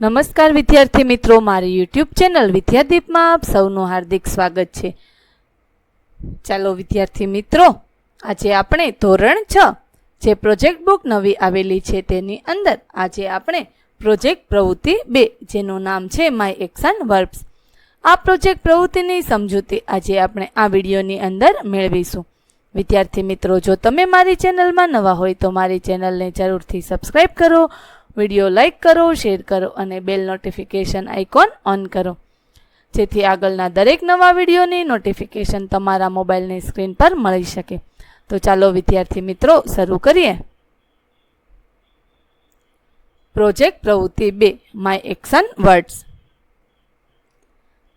નમસ્કાર વિદ્યાર્થી મિત્રો, મારી યુટ્યુબ ચેનલ વિદ્યાદીપમાં આપ સૌનું હાર્દિક સ્વાગત છે. ચાલો વિદ્યાર્થી મિત્રો, આજે આપણે ધોરણ છ, જે પ્રોજેક્ટ બુક નવી આવેલી છે તેની અંદર આજે આપણે પ્રોજેક્ટ પ્રવૃત્તિ બે, જેનું નામ છે માય એક્શન વર્બ્સ. આ પ્રોજેક્ટ પ્રવૃત્તિની સમજૂતી આજે આપણે આ વિડીયોની અંદર મેળવીશું. વિદ્યાર્થી મિત્રો, જો તમે મારી ચેનલમાં નવા હોય તો મારી ચેનલને જરૂરથી સબસ્ક્રાઈબ કરો વીડિયો લાઇક કરો, શેર કરો અને બેલ નોટિફિકેશન આઇકોન ઓન કરો. જેથી આગળના દરેક નવા વિડીયોની નોટિફિકેશન તમારા મોબાઈલની સ્ક્રીન પર મળી શકે. તો ચાલો, વિદ્યાર્થી મિત્રો, શરૂ કરીએ. પ્રોજેક્ટ પ્રવૃત્તિ બે, માય એક્શન વર્ડ્સ.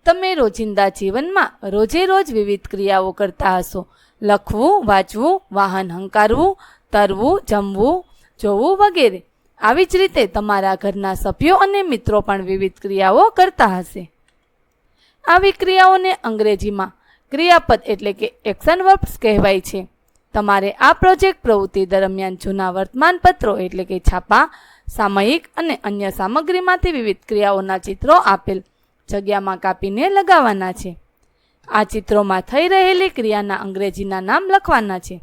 તમે રોજિંદા જીવનમાં રોજે રોજ વિવિધ ક્રિયાઓ કરતા હશો. લખવું, વાંચવું, વાહન હંકારવું, તરવું, જમવું, જોવું વગેરે. આવી જ રીતે તમારા ઘરના સભ્યો અને મિત્રો પણ વિવિધ ક્રિયાઓ કરતા હશે. આવી ક્રિયાઓને અંગ્રેજીમાં ક્રિયાપદ એટલે કે એક્શન વર્બ્સ કહેવાય છે. તમારે આ પ્રોજેક્ટ પ્રવૃત્તિ દરમિયાન જૂના વર્તમાનપત્રો એટલે કે છાપા, સામયિક અને અન્ય સામગ્રીમાંથી વિવિધ ક્રિયાઓના ચિત્રો આપેલ જગ્યામાં કાપીને લગાવવાના છે. આ ચિત્રોમાં થઈ રહેલી ક્રિયાના અંગ્રેજીના નામ લખવાના છે.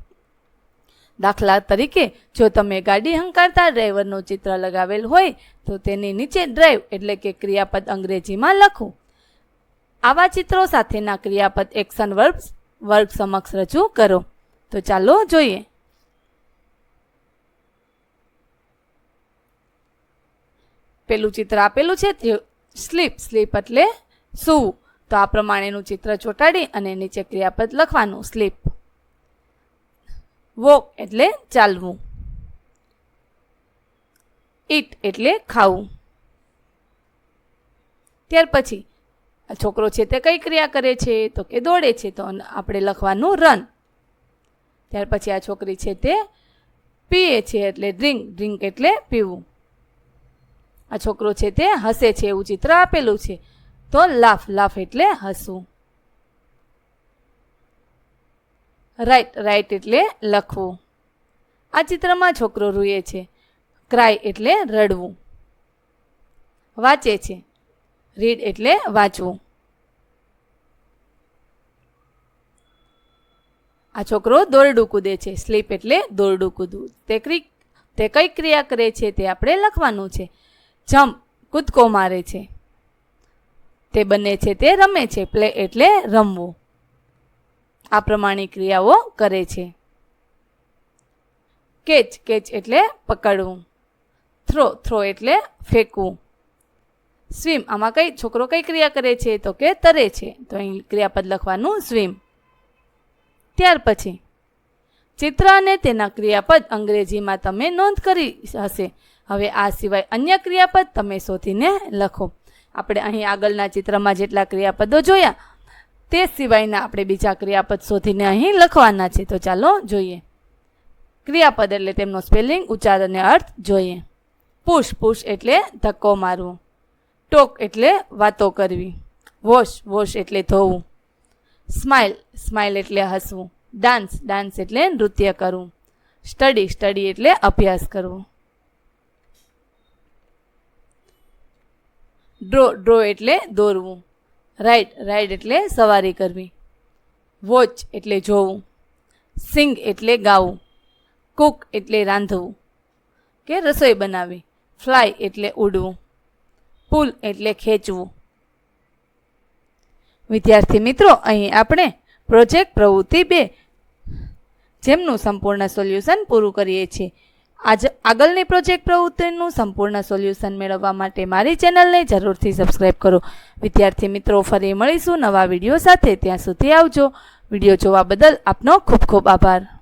દાખલા તરીકે, જો તમે ગાડી હંકારતા ડ્રાઈવરનું ચિત્ર લગાવેલ હોય, તો તેની નીચે ડ્રાઈવ એટલે કે ક્રિયાપદ અંગ્રેજીમાં લખો. આવા ચિત્રો સાથેના ક્રિયાપદ એક્શન વર્બ્સ વર્ગ સમક્ષ રજૂ કરો. તો ચાલો જોઈએ. પેલું ચિત્ર આપેલું છે, તે સ્લીપ સ્લીપ એટલે સૂવું. તો આ પ્રમાણેનું ચિત્ર ચોંટાડી અને નીચે ક્રિયાપદ લખવાનું, સ્લીપ. વોક એટલે ચાલવું. ઈટ એટલે ખાવું. ત્યાર પછી, આ છોકરો છે તે કઈ ક્રિયા કરે છે? તો કે દોડે છે. તો આપણે લખવાનું રન. ત્યાર પછી આ છોકરી છે તે પીએ છે એટલે ડ્રિંક. ડ્રિંક એટલે પીવું. આ છોકરો છે તે હસે છે, એવું ચિત્ર આપેલું છે. તો લાફ લાફ એટલે હસવું. રાઈટ રાઈટ એટલે લખવું. આ ચિત્રમાં છોકરો રૂએ છે. ક્રાય એટલે રડવું. વાંચે છે. રીડ એટલે વાંચવું. આ છોકરો દોરડું કૂદે છે. સ્લીપ એટલે દોરડું કૂદવું. તે ક્રિક, તે કઈ ક્રિયા કરે છે તે આપણે લખવાનું છે. જમ્પ, કૂદકો મારે છે. તે બને છે તે રમે છે. પ્લે એટલે રમવું. આ પ્રમાણે ક્રિયાઓ કરે છે. કેચ કેચ એટલે પકડવું. થ્રો થ્રો એટલે ફેંકવું. સ્વિમ, આમાં કઈ છોકરો કઈ ક્રિયા કરે છે તો કે તરે છે. તો અહીં ક્રિયાપદ લખવાનું સ્વિમ. ત્યાર પછી, ચિત્ર અને તેના ક્રિયાપદ અંગ્રેજીમાં તમે નોંધ કરી હશે. હવે આ સિવાય અન્ય ક્રિયાપદ તમે શોધીને લખો. આપણે અહીં આગળના ચિત્રમાં જેટલા ક્રિયાપદો જોયા તે સિવાયના આપણે બીજા ક્રિયાપદ શોધીને અહીં લખવાના છે. તો ચાલો જોઈએ. ક્રિયાપદ એટલે તેમનો સ્પેલિંગ, ઉચ્ચાર અને અર્થ જોઈએ. પુશ પુશ એટલે ધક્કો મારવું. ટોક એટલે વાતો કરવી. વોશ વોશ એટલે ધોવું. સ્માઇલ સ્માઇલ એટલે હસવું. ડાન્સ ડાન્સ એટલે નૃત્ય કરવું. સ્ટડી સ્ટડી એટલે અભ્યાસ કરવો. ડ્રો ડ્રો એટલે દોરવું. રાઈડ રાઈડ એટલે સવારી કરવી. વોચ એટલે જોવું. સિંગ એટલે ગાવું. કુક એટલે રાંધવું. કે રસોઈ બનાવવી. ફ્લાય એટલે ઉડવું. પુલ એટલે ખેંચવું. વિદ્યાર્થી મિત્રો, અહીં આપણે પ્રોજેક્ટ પ્રવૃત્તિ બે જેમનું સંપૂર્ણ સોલ્યુશન પૂરું કરીએ છીએ. આજ આગળની પ્રોજેક્ટ પ્રવૃત્તિનું સંપૂર્ણ સોલ્યુશન મેળવવા માટે મારી ચેનલને જરૂરથી સબસ્ક્રાઈબ કરો. વિદ્યાર્થી મિત્રો, ફરી મળીશું નવા વીડિયો સાથે. ત્યાં સુધી આવજો. વીડિયો જોવા બદલ આપનો ખૂબ ખૂબ આભાર.